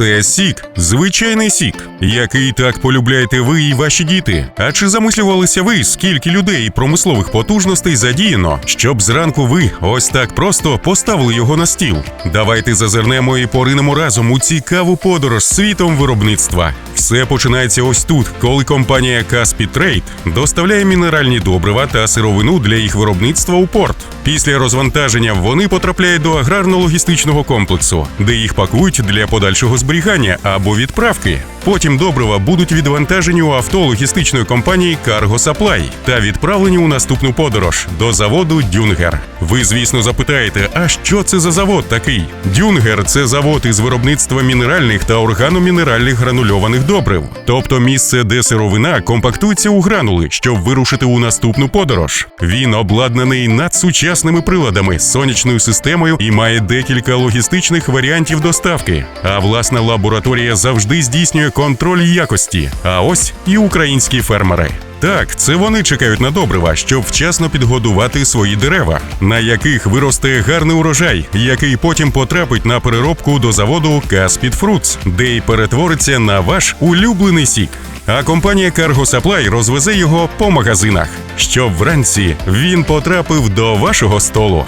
Це сік, звичайний сік, який так полюбляєте ви і ваші діти. А чи замислювалися ви, скільки людей і промислових потужностей задіяно, щоб зранку ви ось так просто поставили його на стіл? Давайте зазирнемо і поринемо разом у цікаву подорож світом виробництва. Все починається ось тут, коли компанія Caspit Trade доставляє мінеральні добрива та сировину для їх виробництва у порт. Після розвантаження вони потрапляють до аграрно-логістичного комплексу, де їх пакують для подальшого зберігання або відправки. Потім добрива будуть відвантажені у авто логістичної компанії Cargo Supply та відправлені у наступну подорож до заводу Дюнгер. Ви, звісно, запитаєте, а що це за завод такий? Дюнгер це завод із виробництва мінеральних та органомінеральних гранульованих добрив, тобто місце, де сировина компактується у гранули, щоб вирушити у наступну подорож. Він обладнаний надсучасними приладами, сонячною системою і має декілька логістичних варіантів доставки. А власна лабораторія завжди здійснює контроль якості. А ось і українські фермери. Так, це вони чекають на добрива, щоб вчасно підгодувати свої дерева, на яких виросте гарний урожай, який потім потрапить на переробку до заводу Caspit Fruits, де й перетвориться на ваш улюблений сік. А компанія Cargo Supply розвезе його по магазинах, щоб вранці він потрапив до вашого столу.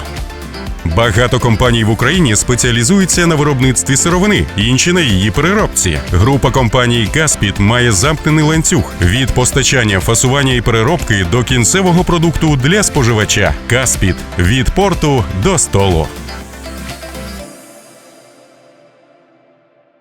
Багато компаній в Україні спеціалізуються на виробництві сировини, інші на її переробці. Група компаній Каспіт має замкнений ланцюг від постачання, фасування і переробки до кінцевого продукту для споживача. Каспіт – від порту до столу.